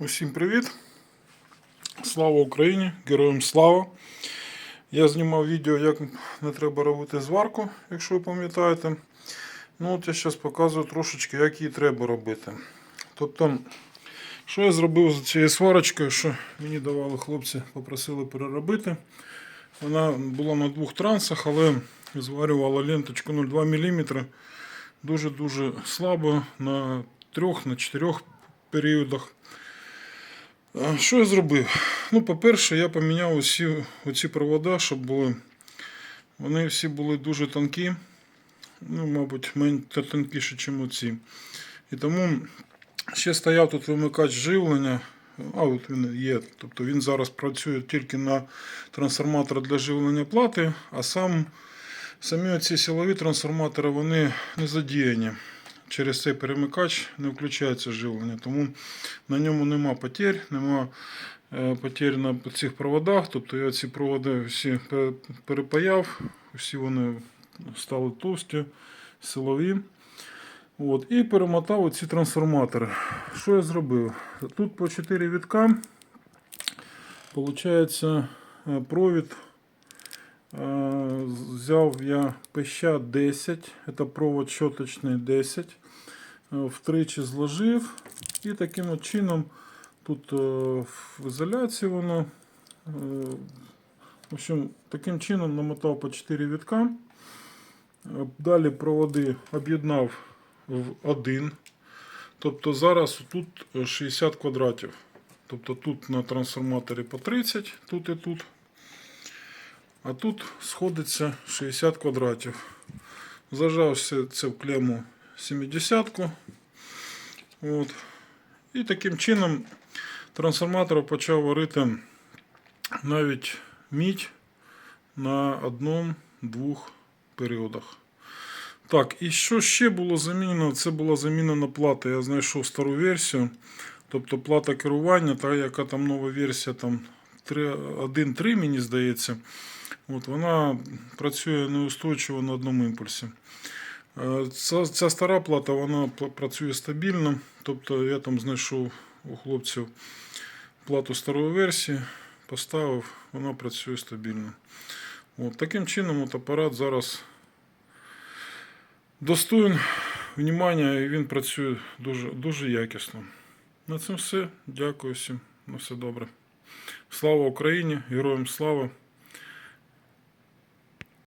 Усім привіт! Слава Україні! Героям слава! Я знімав відео, як не треба робити зварку, якщо ви пам'ятаєте. Ну от я зараз показую трошечки, як її треба робити. Тобто, що я зробив з цією сварочкою, що мені давали хлопці, попросили переробити. Вона була на двох трансах, але зварювала ленточку 0,2 мм дуже-дуже слабо на трьох, на чотирьох періодах. Що я зробив? Ну, по-перше, я поміняв усі оці провода, щоб були. Вони всі були дуже тонкі. Ну, мабуть, мен- та тонкіші, ніж оці. І тому ще стояв тут вимикач живлення. А от він є. Тобто він зараз працює тільки на трансформатор для живлення плати, а сам, самі оці силові трансформатори вони не задіяні. Через цей перемикач не включається живлення. Тому на ньому нема потерь, нема е, потерь на цих проводах. Тобто я ці проводи всі перепаяв, всі вони стали товсті, силові. От, і перемотав оці трансформатори. Що я зробив? Тут по 4 вітка. Получається е, провід. Взяв я ПЩ 10, це провод щоточний 10. е, Втричі зложив. І таким от чином тут е, в ізоляції воно. е, В общем, таким чином намотав по 4 вітка. Е, Далі проводи об'єднав в один. Тобто зараз тут е, 60 квадратів. Тобто тут на трансформаторі по 30, тут і тут. А тут сходиться 60 квадратів. Зажав це в клему 70-ку. От. І таким чином трансформатор почав варити навіть мідь на одному-двох періодах. Так, і що ще було замінено? Це була замінена плата. Я знайшов стару версію. Тобто плата керування, та яка там нова версія там 1.3, мені здається. От вона працює неустойчиво на одному імпульсі. Е, Ця, ця стара плата вона працює стабільно. Тобто я там знайшов у хлопців плату старої версії, поставив, вона працює стабільно. От, таким чином от апарат зараз достоин внимання і він працює дуже, дуже якісно. На цьому все. Дякую всім. На все добре. Слава Україні! Героям слава!